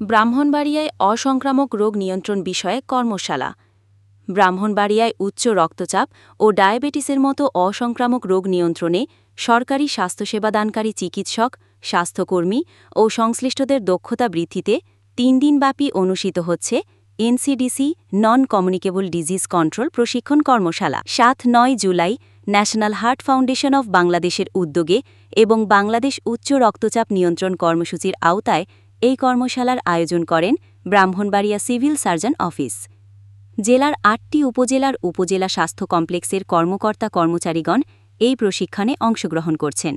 ব্রাহ্মণবাড়িয়ায় অসংক্রামক রোগ নিয়ন্ত্রণ বিষয়ে কর্মশালা। ব্রাহ্মণবাড়িয়ায় উচ্চ রক্তচাপ ও ডায়াবেটিসের মতো অসংক্রামক রোগ নিয়ন্ত্রণে সরকারি স্বাস্থ্যসেবাদানকারী চিকিৎসক, স্বাস্থ্যকর্মী ও সংশ্লিষ্টদের দক্ষতা বৃদ্ধিতে তিন দিনব্যাপী অনুষ্ঠিত হচ্ছে NCDC non communicable disease control প্রশিক্ষণ কর্মশালা। সাত নয় July national heart foundation of বাংলাদেশের উদ্যোগে এবং বাংলাদেশ উচ্চ রক্তচাপ নিয়ন্ত্রণ কর্মসূচির আওতায় এই কর্মশালার আয়োজন করেন ব্রাহ্মণবাড়িয়া সিভিল সার্জন অফিস। জেলার আটটি উপজেলার উপজেলা স্বাস্থ্য কমপ্লেক্সের কর্মকর্তা কর্মচারীগণ এই প্রশিক্ষণে অংশগ্রহণ করছেন।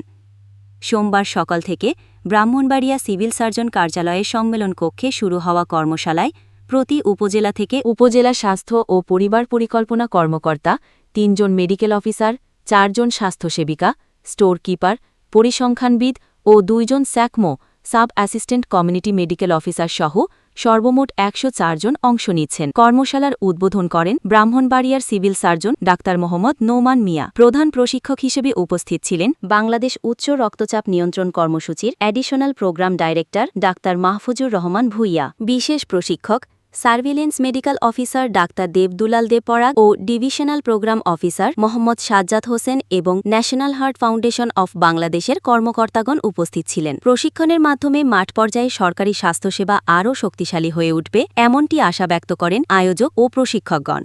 সোমবার সকাল থেকে ব্রাহ্মণবাড়িয়া সিভিল সার্জন কার্যালয়ের সম্মেলন কক্ষে শুরু হওয়া কর্মশালায় প্রতি উপজেলা থেকে উপজেলা স্বাস্থ্য ও পরিবার পরিকল্পনা কর্মকর্তা, তিনজন মেডিকেল অফিসার, চারজন স্বাস্থ্যসেবিকা স্টোর কিপার পরিসংখ্যানবিদ ও দুইজন SACMO sub assistant community medical officer সহ সর্বমোট একশো চারজন অংশ নিচ্ছেন। কর্মশালার উদ্বোধন করেন ব্রাহ্মণবাড়িয়ার civil surgeon doctor Mohammad Noman Mia. প্রধান প্রশিক্ষক হিসেবে উপস্থিত ছিলেন বাংলাদেশ উচ্চ রক্তচাপ নিয়ন্ত্রণ কর্মসূচির additional programme director doctor Mahfuzur Rahman Bhuiyan. বিশেষ প্রশিক্ষক surveillance medical officer doctor Debdulal De Parag ও divisional programme officer Mohammad Sajjad Hossain এবং ন্যাশনাল হার্ট ফাউন্ডেশন অফ বাংলাদেশের কর্মকর্তাগণ উপস্থিত ছিলেন। প্রশিক্ষণের মাধ্যমে মাঠ পর্যায়ে সরকারি স্বাস্থ্যসেবা আরও শক্তিশালী হয়ে উঠবে, এমনটি আশা ব্যক্ত করেন আয়োজক ও প্রশিক্ষকগণ।